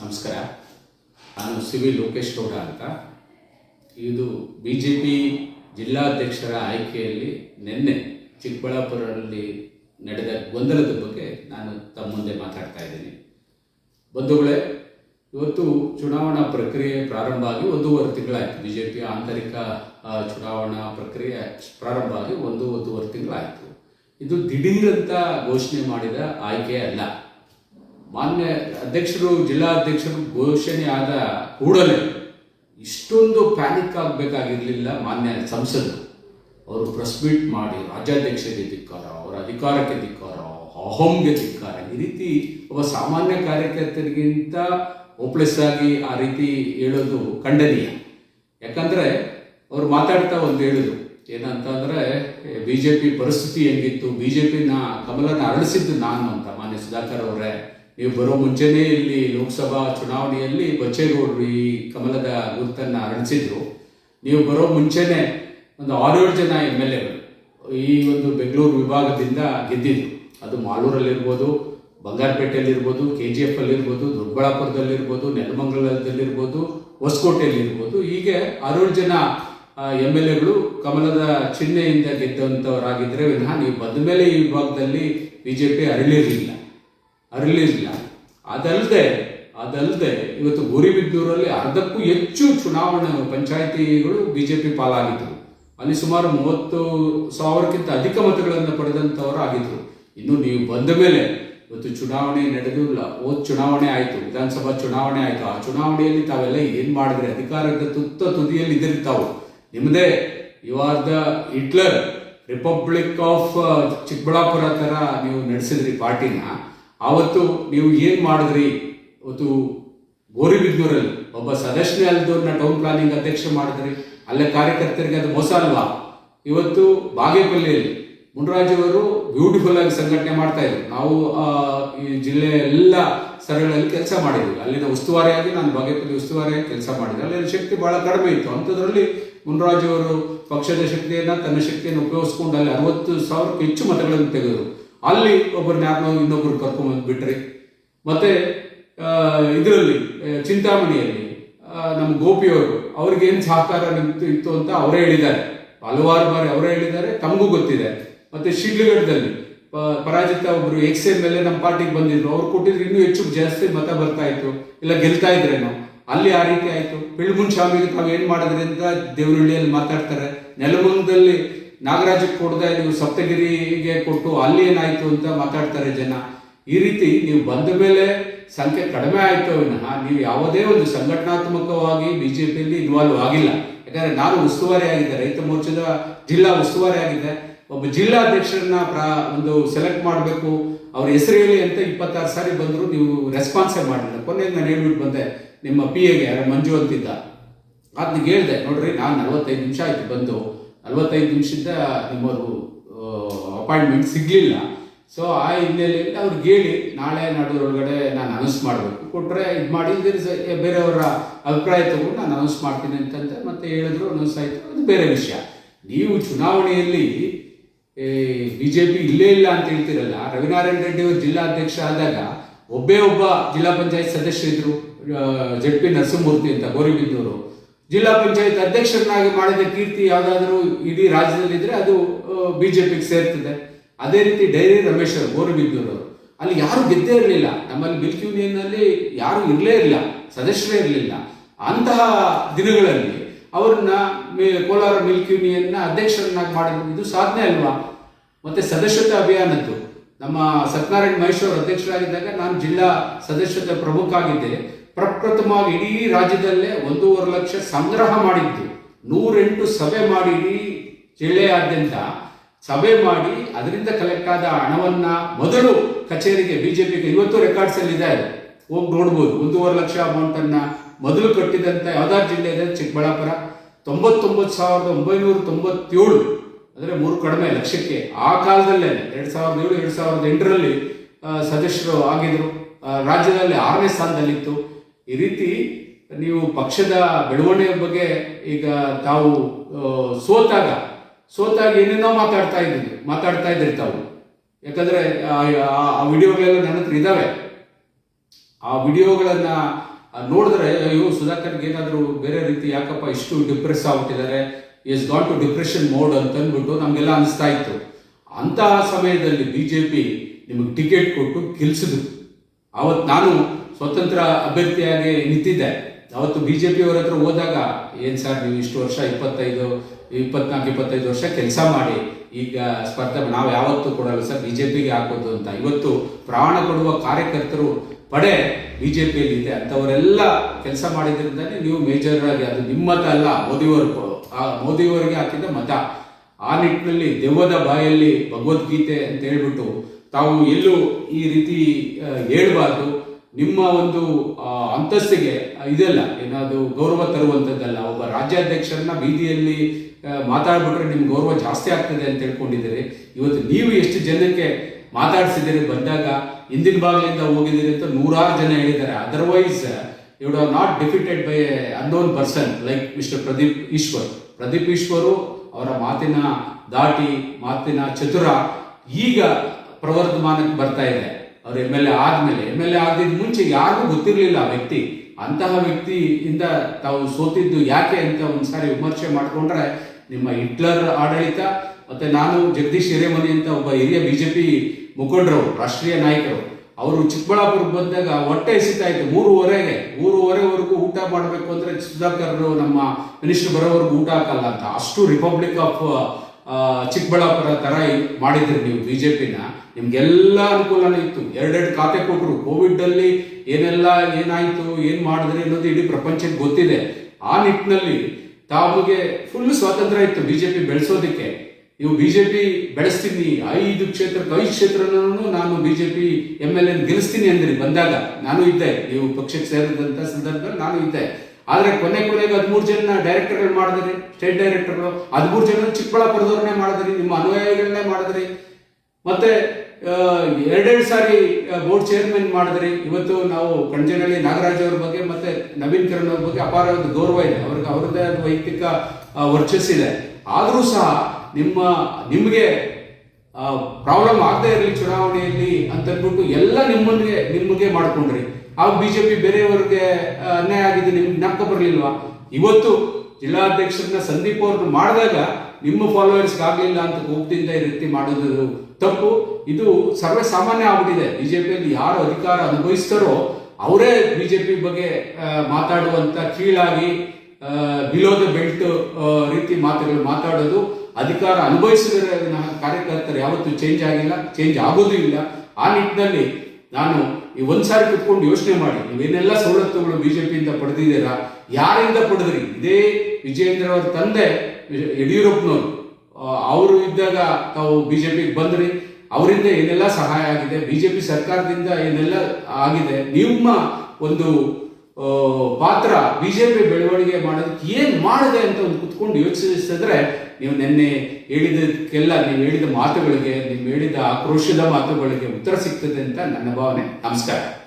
ನಮಸ್ಕಾರ. ನಾನು C V Lokesh Gowda ಅಂತ. ಇದು ಬಿ ಜೆ ಪಿ ಜಿಲ್ಲಾಧ್ಯಕ್ಷರ ಆಯ್ಕೆಯಲ್ಲಿ ನಿನ್ನೆ ಚಿಕ್ಕಬಳ್ಳಾಪುರದಲ್ಲಿ ನಡೆದ ಗೊಂದಲದ ಬಗ್ಗೆ ನಾನು ತಮ್ಮ ಮುಂದೆ ಮಾತಾಡ್ತಾ ಇದ್ದೀನಿ. ಬಂಧುಗಳೇ, ಇವತ್ತು ಚುನಾವಣಾ ಪ್ರಕ್ರಿಯೆ ಪ್ರಾರಂಭ ಆಗಿ ಒಂದೂವರೆ ತಿಂಗಳಾಯಿತು. ಬಿ ಜೆ ಪಿ ಆಂತರಿಕ ಚುನಾವಣಾ ಪ್ರಕ್ರಿಯೆ ಪ್ರಾರಂಭ ಆಗಿ ಒಂದು ಒಂದೂವರೆ ತಿಂಗಳಾಯಿತು. ಇದು ದಿಢೀರಂತ ಘೋಷಣೆ ಮಾಡಿದ ಆಯ್ಕೆ ಅಲ್ಲ. ಮಾನ್ಯ ಅಧ್ಯಕ್ಷರು, ಜಿಲ್ಲಾಧ್ಯಕ್ಷರು ಘೋಷಣೆ ಆದ ಕೂಡಲೇ ಇಷ್ಟೊಂದು ಪ್ಯಾನಿಕ್ ಆಗಬೇಕಾಗಿರಲಿಲ್ಲ ಮಾನ್ಯ ಸಂಸದರು. ಅವರು ಪ್ರೆಸ್ ಮೀಟ್ ಮಾಡಿ ರಾಜ್ಯಾಧ್ಯಕ್ಷರಿಗೆ ಧಿಕ್ಕಾರ ಅವರ ಅಧಿಕಾರಕ್ಕೆ ಧಿಕ್ಕಾರ ಅಹೋಮ್ಗೆ ಧಿಕ್ಕಾರ ಈ ರೀತಿ ಒಬ್ಬ ಸಾಮಾನ್ಯ ಕಾರ್ಯಕರ್ತರಿಗಿಂತ ಹೋಪ್ಲೆಸ್ ಆಗಿ ಆ ರೀತಿ ಹೇಳೋದು ಖಂಡನೀಯ. ಯಾಕಂದರೆ ಅವರು ಮಾತಾಡ್ತಾ ಒಂದು ಹೇಳಿದರು, ಏನಂತಂದರೆ ಬಿ ಜೆ ಪಿ ಪರಿಸ್ಥಿತಿ ಹೆಂಗಿತ್ತು? ಬಿ ಜೆ ಪಿನ ಕಮಲನ ಅರಳಿಸಿದ್ದು ನಾನು ಅಂತ ಮಾನ್ಯ ಸುಧಾಕರ್ ಅವರೇ ನೀವು ಬರೋ ಮುಂಚೆನೇ ಇಲ್ಲಿ ಲೋಕಸಭಾ ಚುನಾವಣೆಯಲ್ಲಿ ಬಚ್ಚೇಗೌಡರು ಈ ಕಮಲದ ಗುರುತನ್ನು ಅರಳಿಸಿದ್ರು. ನೀವು ಬರೋ ಮುಂಚೆನೆ ಒಂದು ಆರೇಳು ಜನ ಎಂ ಎಲ್ ಎಗಳು ಈ ಒಂದು ಬೆಂಗಳೂರು ವಿಭಾಗದಿಂದ ಗೆದ್ದಿದ್ರು. ಅದು ಮಾಲೂರಲ್ಲಿರ್ಬೋದು, ಬಂಗಾರಪೇಟೆಯಲ್ಲಿರ್ಬೋದು ಕೆ ಜಿ ಎಫ್ ಅಲ್ಲಿರ್ಬೋದು ದೊಡ್ಡಬಳ್ಳಾಪುರದಲ್ಲಿರ್ಬೋದು, ನೆಲಮಂಗಲದಲ್ಲಿರ್ಬೋದು, ಹೊಸಕೋಟೆಯಲ್ಲಿರ್ಬೋದು. ಹೀಗೆ ಆರೇಳು ಜನ ಎಂ ಎಲ್ ಎಗಳು ಕಮಲದ ಚಿಹ್ನೆಯಿಂದ ಗೆದ್ದಂಥವರಾಗಿದ್ದರೆ ವಿನಃ ನೀವು ಬಂದ ಮೇಲೆ ಈ ವಿಭಾಗದಲ್ಲಿ ಬಿ ಜೆ ಪಿ ಅರಳಿರಲಿಲ್ಲ. ಅರಳಿರಲಿಲ್ಲ. ಅದಲ್ಲದೆ ಅದಲ್ಲದೆ ಇವತ್ತು ಗೋರಿಬಿದ್ದೂರಲ್ಲಿ ಅರ್ಧಕ್ಕೂ ಹೆಚ್ಚು ಚುನಾವಣಾ ಪಂಚಾಯಿತಿಗಳು ಬಿ ಜೆ ಪಿ ಪಾಲಾಗಿದ್ದರು ಅಲ್ಲಿ ಸುಮಾರು ಮೂವತ್ತು ಸಾವಿರಕ್ಕಿಂತ ಅಧಿಕ ಮತಗಳನ್ನು ಪಡೆದಂಥವರು ಆಗಿದ್ರು. ಇನ್ನು ನೀವು ಬಂದ ಮೇಲೆ ಇವತ್ತು ಚುನಾವಣೆ ನಡೆದಿಲ್ಲ. ಹೋದ ಚುನಾವಣೆ ಆಯಿತು, ವಿಧಾನಸಭಾ ಚುನಾವಣೆ ಆಯಿತು. ಆ ಚುನಾವಣೆಯಲ್ಲಿ ತಾವೆಲ್ಲ ಏನು ಮಾಡಿದ್ರೆ? ಅಧಿಕಾರದ ತುತ್ತ ತುದಿಯಲ್ಲಿ ಇದ್ರಿ ತಾವು. ನಿಮ್ಮದೇ you the Hitler republic of Chikkaballapur ಥರ ನೀವು ನಡೆಸಿದ್ರಿ ಪಾರ್ಟಿನ. ಆವತ್ತು ನೀವು ಏನು ಮಾಡಿದ್ರಿ? ಇವತ್ತು ಗೋರಿಬಿದ್ದೂರಲ್ಲಿ ಒಬ್ಬ ಸದಸ್ಯನೇ ಅಲ್ದವ್ರನ್ನ ಟೌನ್ ಪ್ಲಾನಿಂಗ್ ಅಧ್ಯಕ್ಷ ಮಾಡಿದ್ರಿ. ಅಲ್ಲೇ ಕಾರ್ಯಕರ್ತರಿಗೆ ಅದು ಮೋಸ ಅಲ್ವಾ? ಇವತ್ತು ಬಾಗೇಪಲ್ಲಿಯಲ್ಲಿ ಮುನ್ರಾಜ್ ಅವರು ಬ್ಯೂಟಿಫುಲ್ ಆಗಿ ಸಂಘಟನೆ ಮಾಡ್ತಾ ಇದ್ರು. ನಾವು ಈ ಜಿಲ್ಲೆಯ ಎಲ್ಲ ಸ್ಥಳಗಳಲ್ಲಿ ಕೆಲಸ ಮಾಡಿದ್ವಿ. ಅಲ್ಲಿನ ಉಸ್ತುವಾರಿಯಾಗಿ ನಾನು ಬಾಗೇಪಲ್ಲಿ ಉಸ್ತುವಾರಿಯಾಗಿ ಕೆಲಸ ಮಾಡಿದೆ ಅಲ್ಲಿನ ಶಕ್ತಿ ಬಹಳ ಕಡಿಮೆ ಇತ್ತು. ಅಂಥದ್ರಲ್ಲಿ ಮುನ್ರಾಜ್ ಅವರು ಪಕ್ಷದ ಶಕ್ತಿಯನ್ನ, ತನ್ನ ಶಕ್ತಿಯನ್ನು ಉಪಯೋಗಿಸ್ಕೊಂಡು ಅಲ್ಲಿ ಅರವತ್ತು ಸಾವಿರಕ್ಕೂ ಹೆಚ್ಚು ಮತಗಳನ್ನು ತೆಗೆದರು. ಅಲ್ಲಿ ಒಬ್ಬರನ್ನ ಯಾರನ್ನೋ ಇನ್ನೊಬ್ರು ಕರ್ಕೊಂಡ್ ಬಿಟ್ರಿ ಮತ್ತೆ ಇದರಲ್ಲಿ ಚಿಂತಾಮಣಿಯಲ್ಲಿ ನಮ್ಮ ಗೋಪಿಯವರು ಅವ್ರಿಗೆ ಏನು ಸಹಕಾರ ನಿಂತು ಇತ್ತು ಅಂತ ಅವರೇ ಹೇಳಿದ್ದಾರೆ. ಹಲವಾರು ಬಾರಿ ಅವರೇ ಹೇಳಿದ್ದಾರೆ, ತಮಗೂ ಗೊತ್ತಿದೆ. ಮತ್ತೆ ಶಿಡ್ಲಘಟ್ಟದಲ್ಲಿ ಪರಾಜಿತ ಒಬ್ರು ಎಕ್ಸ್ ಎಂ ಎಲ್ ಎ ನಮ್ಮ ಪಾರ್ಟಿಗೆ ಬಂದಿದ್ರು. ಅವ್ರು ಕೊಟ್ಟಿದ್ರು ಇನ್ನೂ ಹೆಚ್ಚು ಜಾಸ್ತಿ ಮತ ಬರ್ತಾ ಇತ್ತು. ಇಲ್ಲ, ಗೆಲ್ತಾ ಇದ್ರೇನೋ. ಅಲ್ಲಿ ಆ ರೀತಿ ಆಯಿತು. ಪಿಳ್ಮುನ್ ಶಾಮಿಗೆ ತಾವು ಏನು ಮಾಡಿದ್ರಿ ಅಂತ ದೇವನಹಳ್ಳಿಯಲ್ಲಿ ಮಾತಾಡ್ತಾರೆ. ನೆಲಮಂಗಲದಲ್ಲಿ ನಾಗರಾಜಕ್ಕೆ ಕೊಡದೆ ನೀವು ಸಪ್ತಗಿರಿಗೆ ಕೊಟ್ಟು ಅಲ್ಲಿ ಏನಾಯ್ತು ಅಂತ ಮಾತಾಡ್ತಾರೆ ಜನ. ಈ ರೀತಿ ನೀವು ಬಂದ ಮೇಲೆ ಸಂಖ್ಯೆ ಕಡಿಮೆ ಆಯ್ತು ವಿನಃ ನೀವು ಯಾವುದೇ ಒಂದು ಸಂಘಟನಾತ್ಮಕವಾಗಿ ಬಿಜೆಪಿಯಲ್ಲಿ ಇನ್ವಾಲ್ವ್ ಆಗಿಲ್ಲ. ಯಾಕಂದ್ರೆ ನಾನು ಉಸ್ತುವಾರಿ ಆಗಿದ್ದೆ, ರೈತ ಮೋರ್ಚಾದ ಜಿಲ್ಲಾ ಉಸ್ತುವಾರಿ ಆಗಿದ್ದೆ. ಒಬ್ಬ ಜಿಲ್ಲಾಧ್ಯಕ್ಷರನ್ನ ಪ್ರಾ ಒಂದು ಸೆಲೆಕ್ಟ್ ಮಾಡಬೇಕು, ಅವ್ರ ಹೆಸರು ಅಂತ ಇಪ್ಪತ್ತಾರು ಸಾರಿ ಬಂದರೂ, ನೀವು ರೆಸ್ಪಾನ್ಸೇ ಮಾಡಿಲ್ಲ. ಕೊನೆಗೆ ನಾನು ಹೇಳ್ಬಿಟ್ಟು ಬಂದೆ, ನಿಮ್ಮ ಪಿ ಎಗೆ ಮಂಜು ಅಂತಿದ್ದ. ಅದನ್ನ ಹೇಳಿದೆ ನೋಡ್ರಿ, ನಾನು ನಲವತ್ತೈದು ನಿಮಿಷ ಆಯ್ತು ಬಂದು. ನಲವತ್ತೈದು ನಿಮಿಷದ ನಿಮ್ಮವರು ಅಪಾಯಿಂಟ್ಮೆಂಟ್ ಸಿಗಲಿಲ್ಲ. ಸೊ ಆ ಹಿನ್ನೆಲೆಯಲ್ಲಿ ಅವ್ರಿಗೆ ಹೇಳಿ ನಾಳೆ ನಾಡೋರೊಳಗಡೆ ನಾನು ಅನೌನ್ಸ್ ಮಾಡಬೇಕು. ಕೊಟ್ಟರೆ ಇದು ಮಾಡಿ ಬೇರೆಯವರ ಅಭಿಪ್ರಾಯ ತಗೊಂಡು ನಾನು ಅನೌನ್ಸ್ ಮಾಡ್ತೀನಿ ಅಂತಂತೆ ಮತ್ತೆ ಹೇಳಿದ್ರು ಅನೌನ್ಸ್ ಆಯಿತು. ಅದು ಬೇರೆ ವಿಷಯ. ನೀವು ಚುನಾವಣೆಯಲ್ಲಿ ಬಿ ಜೆ ಪಿ ಇಲ್ಲೇ ಇಲ್ಲ ಅಂತ ಹೇಳ್ತಿರಲ್ಲ, ರವಿನಾರಾಯಣ ರೆಡ್ಡಿ ಅವರು ಜಿಲ್ಲಾಧ್ಯಕ್ಷ ಆದಾಗ ಒಬ್ಬೇ ಒಬ್ಬ ಜಿಲ್ಲಾ ಪಂಚಾಯತ್ ಇದ್ರು ಜಡ್ ಪಿ ನರಸಿಂಹಮೂರ್ತಿ ಅಂತ ಗೋರಿಬಿದ್ದೂರು ಜಿಲ್ಲಾ ಪಂಚಾಯತ್ ಅಧ್ಯಕ್ಷರನ್ನಾಗಿ ಮಾಡಿದ ಕೀರ್ತಿ ಯಾವುದಾದ್ರೂ ಇಡೀ ರಾಜ್ಯದಲ್ಲಿದ್ದರೆ ಅದು ಬಿಜೆಪಿಗೆ ಸೇರ್ತದೆ. ಅದೇ ರೀತಿ ಡೈರಿ ರಮೇಶ್ ಅವರು ಅಲ್ಲಿ ಯಾರು ಗೆದ್ದೇ ಇರಲಿಲ್ಲ. ನಮ್ಮಲ್ಲಿ ಮಿಲ್ಕ್ ಯೂನಿಯನ್ ಅಲ್ಲಿ ಯಾರು ಇರಲೇ ಇರಲಿಲ್ಲ ಸದಸ್ಯರೇ ಇರಲಿಲ್ಲ. ಅಂತಹ ದಿನಗಳಲ್ಲಿ ಅವ್ರನ್ನ ಕೋಲಾರ ಮಿಲ್ಕ್ ಯೂನಿಯನ್ನ ಅಧ್ಯಕ್ಷರನ್ನಾಗಿ ಮಾಡಿದ್ರು ಇದು ಸಾಧನೆ ಅಲ್ವಾ? ಮತ್ತೆ ಸದಸ್ಯತೆ ಅಭಿಯಾನದ್ದು. ನಮ್ಮ ಸತ್ಯನಾರಾಯಣ ಮಹೇಶ್ವರ್ ಅಧ್ಯಕ್ಷರಾಗಿದ್ದಾಗ ನಾನು ಜಿಲ್ಲಾ ಸದಸ್ಯತೆ ಪ್ರಮುಖ ಆಗಿದ್ದೆ ಪ್ರಪ್ರಥಮವಾಗಿ ಇಡೀ ರಾಜ್ಯದಲ್ಲೇ ಒಂದೂವರೆ ಲಕ್ಷ ಸಂಗ್ರಹ ಮಾಡಿದ್ದು. ನೂರೆಂಟು ಸಭೆ ಮಾಡಿ ಇಡೀ ಜಿಲ್ಲೆಯಾದ್ಯಂತ ಸಭೆ ಮಾಡಿ ಅದರಿಂದ ಕಲೆಕ್ಟ್ ಆದ ಹಣವನ್ನ ಮೊದಲು ಕಚೇರಿಗೆ ಬಿಜೆಪಿಗೆ ಇವತ್ತು ರೆಕಾರ್ಡ್ಸ್ ಅಲ್ಲಿ ಇದೆ. ಹೋಗಿ ನೋಡ್ಬೋದು. ಒಂದೂವರೆ ಲಕ್ಷ ಅಮೌಂಟ್ ಅನ್ನ ಮೊದಲು ಕಟ್ಟಿದಂತ ಯಾವ್ದಾದ್ರು ಜಿಲ್ಲೆ ಇದೆ. ಚಿಕ್ಕಬಳ್ಳಾಪುರ. ತೊಂಬತ್ತೊಂಬತ್ತು ಸಾವಿರದ ಒಂಬೈನೂರ ತೊಂಬತ್ತೇಳು ಅಂದ್ರೆ ಮೂರು ಕಡಿಮೆ ಲಕ್ಷಕ್ಕೆ ಆ ಕಾಲದಲ್ಲೇ ಎರಡು ಸಾವಿರದ ಏಳು, ಎರಡು ಸಾವಿರದ ಎಂಟರಲ್ಲಿ ಸದಸ್ಯರು ಆಗಿದ್ರು. ರಾಜ್ಯದಲ್ಲಿ ಆರನೇ ಸ್ಥಾನದಲ್ಲಿತ್ತು. ಈ ರೀತಿ ನೀವು ಪಕ್ಷದ ಬೆಳವಣಿಗೆ ಬಗ್ಗೆ ಈಗ ತಾವು ಸೋತಾಗ ಸೋತಾಗ ಏನೇನೋ ಮಾತಾಡ್ತಾ ಇದ್ದೀವಿ ಮಾತಾಡ್ತಾ ಇದ್ರಿ ತಾವು. ಯಾಕಂದರೆ, ಆ ವಿಡಿಯೋಗಳೆಲ್ಲ ನನ್ನ ಹತ್ರ ಇದ್ದಾವೆ ಆ ವಿಡಿಯೋಗಳನ್ನು ನೋಡಿದ್ರೆ, ಅಯ್ಯೋ, ಸುಧಾಕರ್ಗೆ ಏನಾದರೂ ಬೇರೆ ರೀತಿ ಯಾಕಪ್ಪ ಇಷ್ಟು depress ಆಗ್ಬಿಟ್ಟಿದ್ದಾರೆ? Is got to depression mode ಅಂತ ಅಂದ್ಬಿಟ್ಟು ನಮಗೆಲ್ಲ ಅನಿಸ್ತಾ ಇತ್ತು. ಅಂತಹ ಸಮಯದಲ್ಲಿ ಬಿ ಜೆ ಪಿ ನಿಮಗೆ ಟಿಕೆಟ್ ಕೊಟ್ಟು ಗೆಲ್ಸಿದ್ರು. ಅವತ್ತು ನಾನು ಸ್ವತಂತ್ರ ಅಭ್ಯರ್ಥಿಯಾಗಿ ನಿಂತಿದ್ದೆ. ಅವತ್ತು ಬಿ ಜೆ ಪಿಯವರ ಹತ್ರ ಹೋದಾಗ, ಏನು ಸರ್ ನೀವು ಇಷ್ಟು ವರ್ಷ ಇಪ್ಪತ್ತೈದು, ಇಪ್ಪತ್ನಾಲ್ಕು, ಇಪ್ಪತ್ತೈದು ವರ್ಷ ಕೆಲಸ ಮಾಡಿ, ಈಗ ಸ್ಪರ್ಧೆ, ನಾವು ಯಾವತ್ತೂ ಕೊಡಲ್ಲ ಸರ್ ಬಿ ಜೆ ಪಿಗೆ ಹಾಕೋದು ಅಂತ. ಇವತ್ತು ಪ್ರಾಣ ಕೊಡುವ ಕಾರ್ಯಕರ್ತರು ಪಡೆ ಬಿ ಜೆ ಪಿಯಲ್ಲಿ ಇದೆ ಅಂಥವರೆಲ್ಲ ಕೆಲಸ ಮಾಡಿದ್ರಿಂದಾನೆ ನೀವು ಮೇಜರ್ ಆಗಿ ಅದು ನಿಮ್ಮ ಮತ ಅಲ್ಲ, ಮೋದಿಯವರು ಆ ಮೋದಿಯವರಿಗೆ ಹಾಕಿದ ಮತ. ಆ ನಿಟ್ಟಿನಲ್ಲಿ ದೆವ್ವದ ಬಾಯಲ್ಲಿ ಭಗವದ್ಗೀತೆ ಅಂತ ಹೇಳ್ಬಿಟ್ಟು ತಾವು ಎಲ್ಲೂ ಈ ರೀತಿ ಹೇಳಬಾರ್ದು. ನಿಮ್ಮ ಒಂದು ಅಂತಸ್ತಿಗೆ ಇದೆಲ್ಲ, ಏನಾದ್ರು ಗೌರವ ತರುವಂಥದ್ದಲ್ಲ ಒಬ್ಬ ರಾಜ್ಯಾಧ್ಯಕ್ಷರನ್ನ ಬೀದಿಯಲ್ಲಿ ಮಾತಾಡ್ಬಿಟ್ರೆ ನಿಮ್ಗೆ ಗೌರವ ಜಾಸ್ತಿ ಆಗ್ತದೆ ಅಂತ ಹೇಳ್ಕೊಂಡಿದ್ದೀರಿ. ಇವತ್ತು ನೀವು ಎಷ್ಟು ಜನಕ್ಕೆ ಮಾತಾಡ್ಸಿದ್ದೀರಿ, ಬಂದಾಗ ಹಿಂದಿನ ಭಾಗದಿಂದ ಹೋಗಿದ್ದೀರಿ ಅಂತ ನೂರಾರು ಜನ ಹೇಳಿದ್ದಾರೆ. Otherwise you are not defeated by unknown person like mister Pradeep Eshwar Pradeep Eshwar ಅವರ ಮಾತಿನ ದಾಟಿ, ಮಾತಿನ ಚತುರ ಈಗ ಪ್ರವರ್ಧಮಾನಕ್ಕೆ ಬರ್ತಾ ಇದೆ. ಅವ್ರು ಎಂ ಎಲ್ ಎ ಆದ್ಮೇಲೆ ಎಂ ಎಲ್ ಎ ಆಗದಿದ್ದ ಮುಂಚೆ ಯಾರಿಗೂ ಗೊತ್ತಿರಲಿಲ್ಲ ಆ ವ್ಯಕ್ತಿ. ಅಂತಹ ವ್ಯಕ್ತಿಯಿಂದ ತಾವು ಸೋತಿದ್ದು ಯಾಕೆ ಅಂತ ಒಂದ್ಸಾರಿ ವಿಮರ್ಶೆ ಮಾಡಿಕೊಂಡ್ರೆ ನಿಮ್ಮ ಹಿಟ್ಲರ್ ಆಡಳಿತ ಮತ್ತೆ ನಾನು ಜಗದೀಶ್ ಹಿರೇಮನಿ ಅಂತ ಒಬ್ಬ ಹಿರಿಯ ಬಿಜೆಪಿ ಮುಖಂಡರು, ರಾಷ್ಟ್ರೀಯ ನಾಯಕರು, ಅವರು ಚಿಕ್ಕಬಳ್ಳಾಪುರಕ್ಕೆ ಬಂದಾಗ ಹೊಟ್ಟೆ ಎಸಿತಾ ಇತ್ತು. ಮೂರುವರೆಗೆ, ಮೂರುವರೆವರೆಗೂ ಊಟ ಮಾಡಬೇಕು ಅಂದ್ರೆ ಸುಧಾಕರ್ ನಮ್ಮ ಮಿನಿಸ್ಟರ್ ಬರೋವರೆಗೂ ಊಟ ಹಾಕಲ್ಲ ಅಂತ. ಅಷ್ಟು ರಿಪಬ್ಲಿಕ್ ಆಫ್ ಚಿಕ್ಕಬಳ್ಳಾಪುರ ತರ ಮಾಡಿದ್ರಿ ನೀವು ಬಿಜೆಪಿನ. ನಿಮ್ಗೆಲ್ಲ ಅನುಕೂಲನೂ ಇತ್ತು. ಎರಡೆರಡು ಖಾತೆ ಕೊಟ್ಟರು ಕೋವಿಡ್ ಅಲ್ಲಿ ಏನೆಲ್ಲ ಏನಾಯ್ತು, ಏನು ಮಾಡಿದ್ರಿ ಅನ್ನೋದು ಇಡೀ ಪ್ರಪಂಚಕ್ಕೆ ಗೊತ್ತಿದೆ. ಆ ನಿಟ್ಟಿನಲ್ಲಿ ತಾವಿಗೆ ಫುಲ್ ಸ್ವಾತಂತ್ರ್ಯ ಇತ್ತು ಬಿಜೆಪಿ ಬೆಳೆಸೋದಕ್ಕೆ. ನೀವು ಬಿಜೆಪಿ ಬೆಳೆಸ್ತೀನಿ, ಐದು ಕ್ಷೇತ್ರಕ್ಕೆ ಐದು ಕ್ಷೇತ್ರನೂ ನಾನು ಬಿಜೆಪಿ ಎಂ ಎಲ್ ಎನ್ ಗೆಲ್ಲಿಸ್ತೀನಿ ಅಂದ್ರಿ, ಬಂದಾಗ. ನಾನು ಇದ್ದೆ. ನೀವು ಪಕ್ಷಕ್ಕೆ ಸೇರಿದಂತ ಸಂದರ್ಭದಲ್ಲಿ ನಾನು ಇದ್ದೆ. ಆದ್ರೆ ಕೊನೆ ಕೊನೆಗೆ ಹದಿಮೂರು ಜನ ಡೈರೆಕ್ಟರ್ಗಳು ಮಾಡಿದ್ರಿ ಸ್ಟೇಟ್ ಡೈರೆಕ್ಟರ್ಗಳು ಹದಿಮೂರು ಜನ ಚಿಕ್ಕಬಳ್ಳಾಪುರದವ್ರನ್ನೇ ಮಾಡಿದ್ರಿ, ನಿಮ್ಮ ಅನುಯಾಯಿಗಳನ್ನೇ ಮಾಡಿದ್ರಿ. ಮತ್ತೆ ಎರಡೆರಡು ಸಾರಿ ಬೋರ್ಡ್ ಚೇರ್ಮನ್ ಮಾಡಿದ್ರಿ ಇವತ್ತು ನಾವು ಕಣಜನಹಳ್ಳಿ ನಾಗರಾಜ್ ಅವ್ರ ಬಗ್ಗೆ ಮತ್ತೆ ನವೀನ್ ಕಿರಣ್ ಅವ್ರ ಬಗ್ಗೆ ಅಪಾರವಾದ ಗೌರವ ಇದೆ. ಅವ್ರಿಗೆ ಅವ್ರದ್ದೇ ಆದ ವೈಯಕ್ತಿಕ ಆ, ವರ್ಚಸ್ಸಿದೆ ಆದರೂ ಸಹ ನಿಮ್ಮ ನಿಮಗೆ ಪ್ರಾಬ್ಲಮ್ ಆಗದೆ ಇರಲಿ ಚುನಾವಣೆಯಲ್ಲಿ ಅಂತ ಅಂದ್ಬಿಟ್ಟು ಎಲ್ಲ ನಿಮ್ಮನ್ನೇ ನಿಮಗೆ ಮಾಡ್ಕೊಂಡ್ರಿ. ಆಗ ಬಿಜೆಪಿ ಬೇರೆಯವ್ರಿಗೆ ಅನ್ಯಾಯ ಆಗಿದೆ ನಿಮ್ಗೆ ನಕ್ಕ ಬರಲಿಲ್ವಾ? ಇವತ್ತು ಜಿಲ್ಲಾಧ್ಯಕ್ಷರನ್ನ ಸಂದೀಪ್ ಅವ್ರನ್ನ ಮಾಡಿದಾಗ ನಿಮ್ಮ ಫಾಲೋವರ್ಸ್ಗೆ ಆಗಲಿಲ್ಲ ಅಂತ ಕೋಪದಿಂದ ಈ ರೀತಿ ಮಾಡೋದು ತಪ್ಪು. ಇದು ಸರ್ವೇ ಸಾಮಾನ್ಯ ಆಗ್ಬಿಟ್ಟಿದೆ. ಬಿಜೆಪಿಯಲ್ಲಿ ಯಾರು ಅಧಿಕಾರ ಅನುಭವಿಸ್ತಾರೋ ಅವರೇ ಬಿಜೆಪಿ ಬಗ್ಗೆ ಮಾತಾಡುವಂತ ಕೀಳಾಗಿ ಬಿಲೋ ದ ಬೆಲ್ಟ್ ರೀತಿ ಮಾತುಗಳು ಮಾತಾಡೋದು ಅಧಿಕಾರ ಅನುಭವಿಸಿದರೆ ಕಾರ್ಯಕರ್ತರು ಯಾವತ್ತೂ ಚೇಂಜ್ ಆಗಿಲ್ಲ ಚೇಂಜ್ ಆಗೋದು ಇಲ್ಲ. ಆ ನಿಟ್ಟಿನಲ್ಲಿ ನಾನು ಈ ಒಂದ್ಸಾರಿ ಕುತ್ಕೊಂಡು ಯೋಚನೆ ಮಾಡಿ ನೀವೇನೆಲ್ಲ ಸವಲತ್ತುಗಳು ಬಿಜೆಪಿಯಿಂದ ಪಡೆದಿದ್ದೀರಾ, ಯಾರಿಂದ ಪಡೆದ್ರಿ? ಇದೇ ವಿಜಯೇಂದ್ರ ಅವರ ತಂದೆ ಯಡಿಯೂರಪ್ಪನವರು. ಅವರು ಇದ್ದಾಗ ತಾವು ಬಿಜೆಪಿಗೆ ಬಂದ್ರಿ. ಅವರಿಂದ ಏನೆಲ್ಲ ಸಹಾಯ ಆಗಿದೆ? ಬಿಜೆಪಿ ಸರ್ಕಾರದಿಂದ ಏನೆಲ್ಲ ಆಗಿದೆ? ನಿಮ್ಮ ಒಂದು ಪಾತ್ರ ಪಿ ಬೆಳವಣಿಗೆ ಮಾಡೋದಕ್ಕೆ ಏನು ಮಾಡಿದೆ ಅಂತ ಒಂದು ಕುತ್ಕೊಂಡು ಯೋಚಿಸಿದ್ರೆ ನೀವು ನಿನ್ನೆ ಹೇಳಿದಕ್ಕೆಲ್ಲ ನೀವು ಹೇಳಿದ ಮಾತುಗಳಿಗೆ, ನೀವು ಹೇಳಿದ ಆಕ್ರೋಶದ ಮಾತುಗಳಿಗೆ ಉತ್ತರ ಸಿಗ್ತದೆ ಅಂತ ನನ್ನ ಭಾವನೆ. ನಮಸ್ಕಾರ.